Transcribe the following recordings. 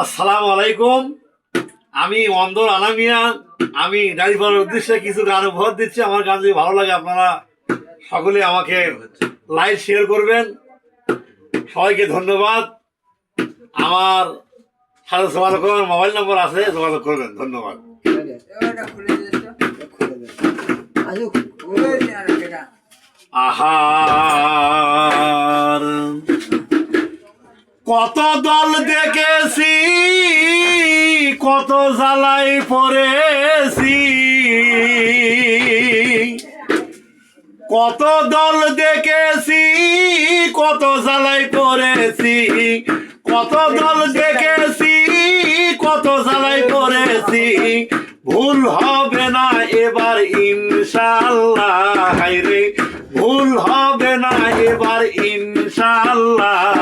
আসসালামু আলাইকুম। আমি অন্দর আনামিয়া। আমি ড্রাইভারের উদ্দেশ্যে কিছু গান উপহার দিচ্ছি। আমার গান যদি ভালো লাগে, আপনারা সকলে আমাকে লাইক শেয়ার করবেন। সবাইকে ধন্যবাদ। আমার সাথে যোগাযোগ করবেন মোবাইল নম্বর আছে, যোগাযোগ করবেন। ধন্যবাদ। আহার কত দল দেখেছি কত জ্বালাই পড়েছি। কত দল দেখেছি, কত জ্বালাই পড়েছি। কত দল দেখেছি, কত জ্বালাই পড়েছি। ভুল হবে না এবার ইনশাল্লাহ, হায়রে। ভুল হবে না এবার ইনশাল্লাহ।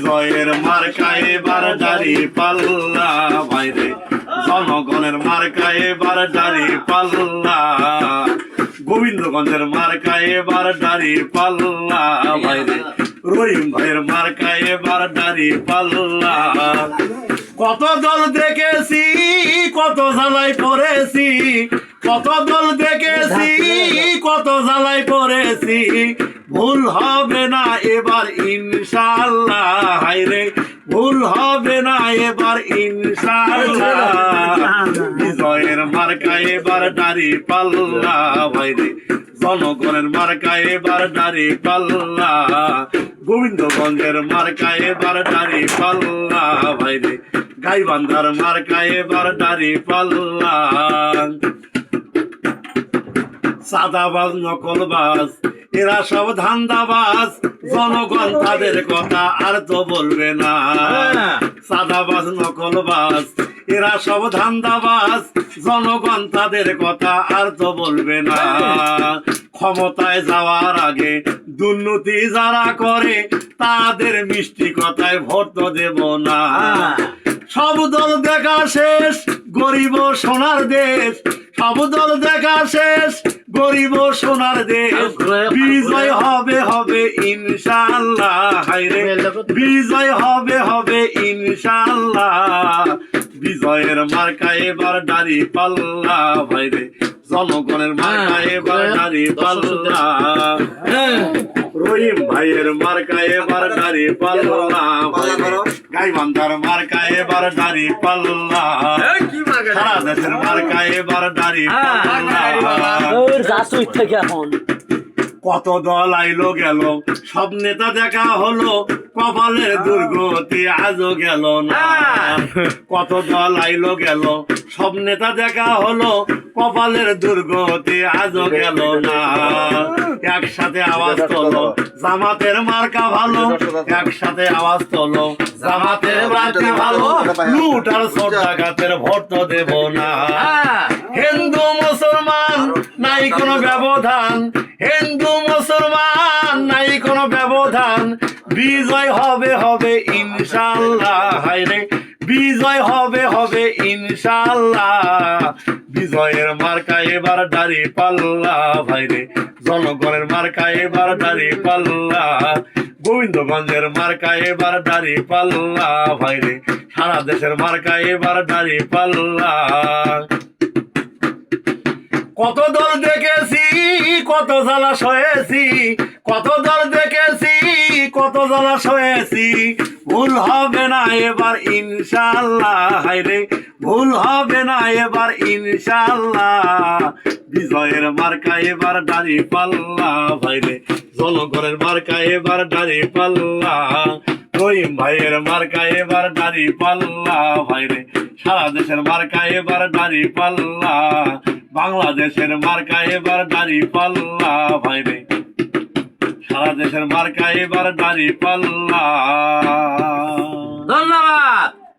বিজয়ের মার্কা এবার দাড়ি পাল্লা। বাইরে জনগণের মার্কা এবার দাড়ি পাল্লা। গোবিন্দগঞ্জের মার্কা এবার দাড়ি পাল্লা। বাইরে রহিম ভাইয়ের মার্কা এবার দাড়ি পাল্লা। কত দল দেখেছি, কত জ্বালাই পড়েছি কত দল দেখেছি পড়েছি ভুল হবে না এবার ইনশাল্লাহ হাইরে ভুল হবে না এবার ইনশাল্লাহ বিজয়ের মার্কা এবার দাড়ি পাল্লা। ভাইরে জনগণের মার্কা এবার দাড়ি পাল্লা। গোবিন্দগঞ্জের মার্কা এবার দাড়ি পাল্লা। ভাইরে গাইবান্ধার মার্কা এবার দাড়ি পাল্লা। সাদাবাজ নকলবাজ এরা সব ধান্দাবাজ। জনগণ তাদের কথা আর তো বলবে না। সাদাবাজ নকলবাজ এরা সব ধান্দাবাজ। জনগণ তাদের কথা আর তো বলবে না। ক্ষমতায় যাওয়ার আগে দুর্নীতি যারা করে তাদের মিষ্টি কথায় ভোট তো দেব না। সব দল দেখা শেষ গরিব সোনার দেশ। সব দল দেখা শেষ গরিব সোনার দেশ। বিজয় হবে হবে ইনশাল্লাহ হাইরে বিজয় হবে হবে ইনশাল্লাহ বিজয়ের মার্কা এবার দাড়ি পাল্লা। ভাইরে জনগণের মার্কা এবার দাড়ি পাল্লা। রহিম ভাইয়ের মার্কা এবার দাড়ি পাল্লা। গাইবান্ধার মার্কা এবার দাড়ি পাল্লা। সারা দেশের মার্কা এবার দাড়ি পাল্লা। কত দল আইলো গেল। সব নেতা দেখা হলো কপালের দুর্গতি আজও গেল না। কত দল আইলো গেল সব নেতা দেখা হলো কপালের দুর্গতি আজও গেল না। একসাথে আওয়াজ তোলো জামাতের মার্কা ভালো। একসাথে আওয়াজ তোলো জামাতের মার্কা ভালো। লুট আর ছোট ডাকাতের ভোট দেব না। হিন্দু মুসলমান নাই কোনো ব্যবধান। হিন্দু, মুসলমান, নাই কোনো ব্যবধান। বিজয় হবে হবে ইনশাল্লাহ হাইরে বিজয় হবে হবে ইনশাল্লাহ বিজয়ের মার্কা এবার দাড়ি পাল্লা। ভাইরে জনগণের মার্কা এবার দাড়ি পাল্লা। গোবিন্দগঞ্জের মার্কা এবার দাড়ি পাল্লা। ভাইরে সারা দেশের মার্কা এবার দাড়ি পাল্লা। কত দল দেখেছি, কত জ্বালা সয়েছি, কত দল দেখেছি, কত জ্বালা সয়েছি। ভুল হবে না এবার ইনশাল্লাহ হাইরে ভুল হবে না এবার ইনশাল্লাহ বিজয়ের মার্কা এবার দাড়ি পাল্লা ভাইরে জনগণের মার্কা এবার দাড়ি পাল্লা, রহিম ভাইয়ের মার্কা এবার দাড়ি পাল্লা ভাইরে সারা দেশের মার্কা এবার দাড়ি পাল্লা। বাংলাদেশের মার্কা এবার দাঁড়ি পাল্লা ভাই রে। সারা দেশের মার্কা এবার দাঁড়ি পাল্লা। ধন্যবাদ।